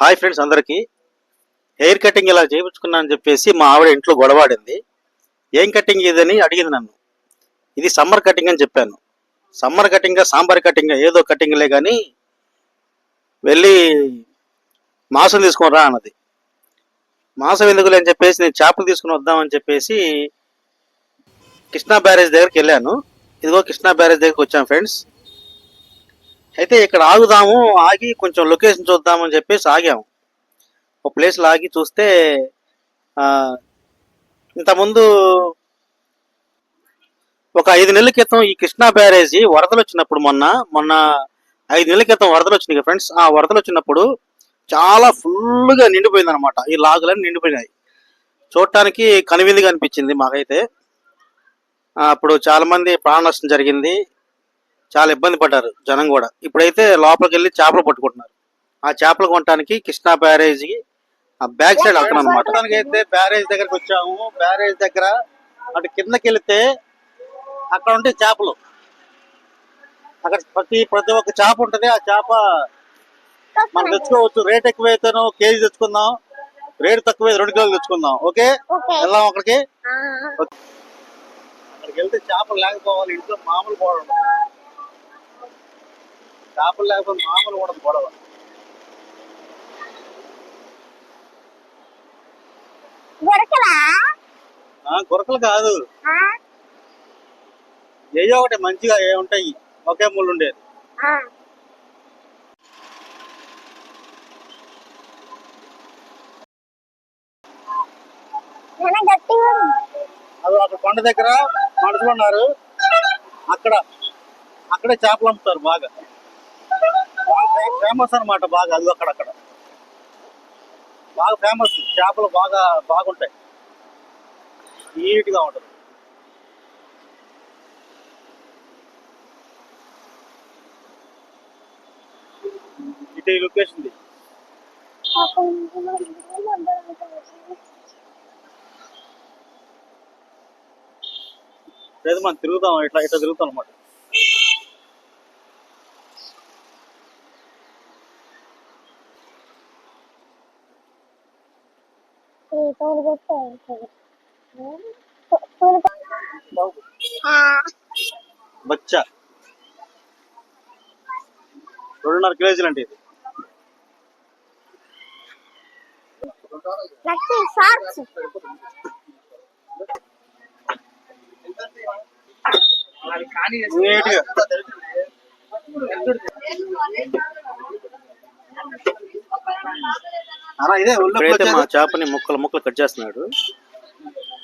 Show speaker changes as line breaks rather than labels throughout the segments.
Hi friends అందరికీ. Hair cutting ఇలా చేయించుకున్నా అని చెప్పేసి మా ఆవిడ ఇంట్లో గొడవాడింది. ఏం కటింగ్ ఇదని అడిగింది నన్ను. ఇది సమ్మర్ కటింగ్ అని చెప్పాను. సమ్మర్ కటింగ్ సాంబార్ కటింగ్ ఏదో కటింగ్లే కానీ వెళ్ళి మాంసం తీసుకొని రా అన్నది. మాంసం ఎందుకులే అని చెప్పేసి నేను చేపలు తీసుకుని వద్దామని చెప్పేసి కృష్ణా బ్యారేజ్ దగ్గరికి వెళ్ళాను. ఇదిగో కృష్ణా బ్యారేజ్ దగ్గరికి వచ్చాను ఫ్రెండ్స్. అయితే ఇక్కడ ఆగుదాము ఆగి కొంచెం లొకేషన్ చూద్దామని చెప్పేసి ఆగాము. ఒక ప్లేస్లో ఆగి చూస్తే ఇంతకుముందు ఒక ఐదు నెలల క్రితం ఈ కృష్ణా బ్యారేజీ వరదలు వచ్చినప్పుడు మొన్న మొన్న ఐదు నెలల క్రితం వరదలు వచ్చినాయి ఫ్రెండ్స్ ఆ వరదలు వచ్చినప్పుడు చాలా ఫుల్గా నిండిపోయింది అనమాట ఈ లాగులన్నీ నిండిపోయినాయి. చూడటానికి కనువిందుగా అనిపించింది మాకైతే. అప్పుడు చాలామంది ప్రాణ నష్టం జరిగింది. చాలా ఇబ్బంది పడ్డారు జనం కూడా. ఇప్పుడైతే లోపలికి వెళ్ళి చేపలు పట్టుకుంటున్నారు. ఆ చేపలు కొనడానికి కృష్ణా బ్యారేజీ ఆ బ్యాక్ సైడ్ వెళ్తున్నాం అనమాట అయితే బ్యారేజ్ దగ్గరకు వచ్చాము. బ్యారేజ్ దగ్గర అటు కిందకి వెళితే అక్కడ ఉంటే చేపలు. అక్కడ ప్రతి ప్రతి ఒక్క చేప ఉంటది. ఆ చేప మనం తెచ్చుకోవచ్చు. రేట్ ఎక్కువ అయితేనో కేజీ తెచ్చుకుందాం. రేట్ తక్కువ రెండు కిలోలు తెచ్చుకుందాం. ఓకే? వెళ్దాం అక్కడికి. అక్కడికి వెళ్తే చేపలు లేకపోవాలి. ఇంట్లో మామూలు ఉండదు. చేపలు లేకపోతే మామూలు కూడా గొడవ గురకలు? కాదు. ఏయో ఒకటి మంచిగా ఏ ఉంటాయి ఒకే ముళ్ళు ఉండేది. అది అక్కడ కొండ దగ్గర మనుషులు ఉన్నారు. అక్కడ అక్కడే చేపలు అమ్ముతారు బాగా. ఫేమస్ అన్నమాట బాగా అది అక్కడక్కడ. బాగా ఫేమస్ చేపలు బాగా బాగుంటాయి. నీట్గా ఉంటుంది. ఇటు ఈ లొకేషన్ లేదు మనం తిరుగుతాం ఇట్లా ఇట్లా తిరుగుతాం అనమాట
తోలు కొట్టాలి
బచ్చా. రెండున్నర కేజీలు అంటే ఇది. నీట్గా ఇప్పుడైతే మా చేపని ముక్కలు ముక్కలు కట్ చేస్తున్నాడు.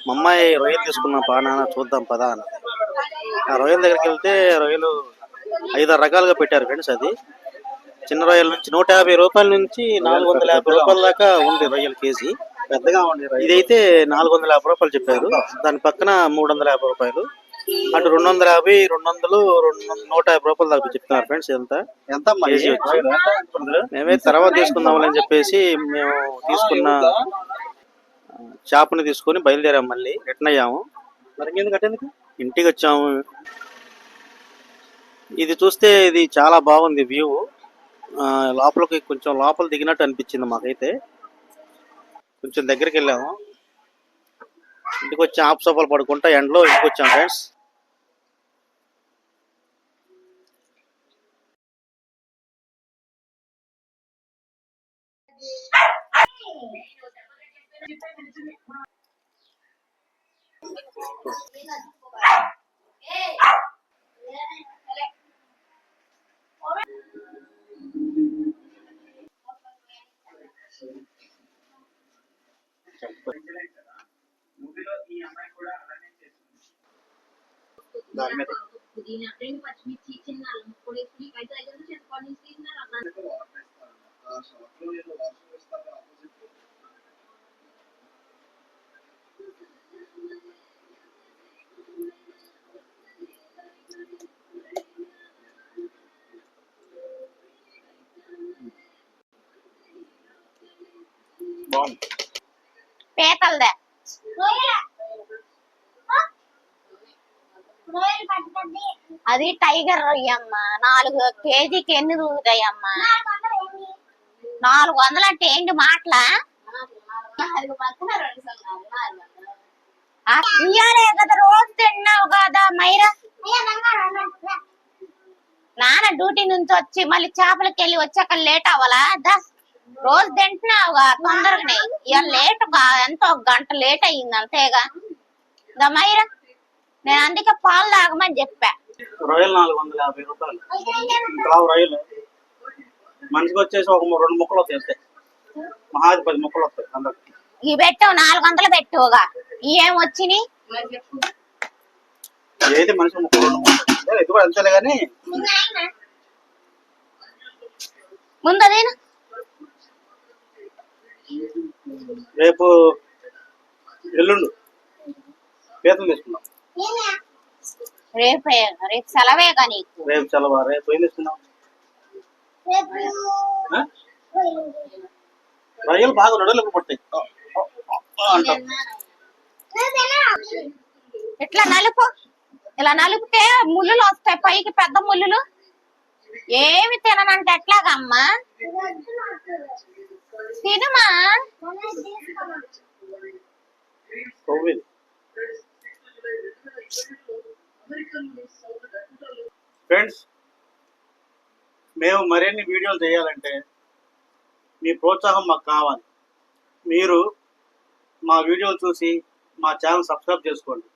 మా అమ్మాయి రొయ్యలు తీసుకున్నాం పా నాన్న చూద్దాం పదా అని. ఆ రొయ్యల దగ్గరికి వెళ్తే రొయ్యలు ఐదారు రకాలుగా పెట్టారు ఫ్రెండ్స్ అది. చిన్న రొయ్యల నుంచి నూట యాభై రూపాయల నుంచి నాలుగు వందల యాభై రూపాయల దాకా ఉంది రొయ్యల కేజీ. పెద్దగా ఉంది ఇదైతే నాలుగు వందల యాభై రూపాయలు చెప్పారు. దాని పక్కన మూడు వందల యాభై రూపాయలు. అటు రెండు వందల యాభై రెండు వందలు రెండు నూట యాభై రూపాయలు దాకా చెప్తున్నారు ఫ్రెండ్స్ ఎంత
ఎంత
కేజీ వచ్చి. మేమే తర్వాత తీసుకుందాం అని చెప్పేసి మేము తీసుకున్న చేపని తీసుకొని బయలుదేరాం మళ్ళీ. రిటర్న్ అయ్యాము మరి ఎందుకు? అటెందుకు ఇంటికి వచ్చాము. ఇది చూస్తే ఇది చాలా బాగుంది వ్యూ. లోపలికి కొంచెం లోపల దిగినట్టు అనిపించింది మాకైతే. కొంచెం దగ్గరికి వెళ్ళాము. ఇంటికి వచ్చి ఆపు సోఫాలు పడుకుంటా ఎండలో ఇంటికి వచ్చాం ఫ్రెండ్స్. దాని మీద
పుదీనా రెండు పచ్చిమిర్చి చిన్న అల్లం ముక్కలు వేసుకుని అయితే ఐదు నుంచి చింతపండు నుంచి
పీతలదే అది టైగర్ రొయ్యమ్మ నాలుగు కేజీకి ఎన్ని దూకుతాయమ్మా
నాలుగు వందలు అంటే ఏంటి మాటల? ఇయ్యాలే కదా రోజు తిన్నావు కదా మైరా. నాన్న డ్యూటీ నుంచి వచ్చి మళ్ళీ చేపలకి వెళ్ళి వచ్చాక లేట్ అవ్వాలా? దస్ రోజు తింటున్నావుగా తొందరగానే. ఇవాళ లేట్ ఎంతో ఒక గంట లేట్ అయ్యింది అంతేగా. దా మైరా నేను అందుకే పాలు తాగమని చెప్పా.
రొయ్యలు నాలుగు వందల యాభై రూపాయలు. రొయ్యలు. మనిషికి వచ్చేసి ఒక రెండు ముక్కలు వస్తాయి అంతే. మహాది పది ముక్కలు వస్తాయి అందరికి.
ఇవి పెట్టావు నాలుగు వందలు పెట్టువుగా. ఏం వచ్చినాయి?
ఏది మనిషి ముక్కలు ఇది కూడా అంతేలే కానీ
ముందు అదేనా?
రేపు ఎల్లుండు పీతలు తీసుకుందాం.
రేపే రేపు సెలవేగా నీకు?
రేపు సెలవు? రేపు ఏం తీసుకుందాం? ఆ? రొయ్యలు బాగా రొడలకు పడతాయి. అంటాం.
ఇట్లా నలుపు ఇలా నలిపితే ముళ్ళులు వస్తాయి పైకి పెద్ద ముళ్ళులు. ఏమి తిననంటే ఎట్లాగమ్మా?
ఫ్రెండ్స్ మేము మరిన్ని వీడియోలు చేయాలంటే మీ ప్రోత్సాహం మాకు కావాలి. మీరు మా వీడియోలు చూసి మా ఛానల్ సబ్స్క్రైబ్ చేసుకోండి.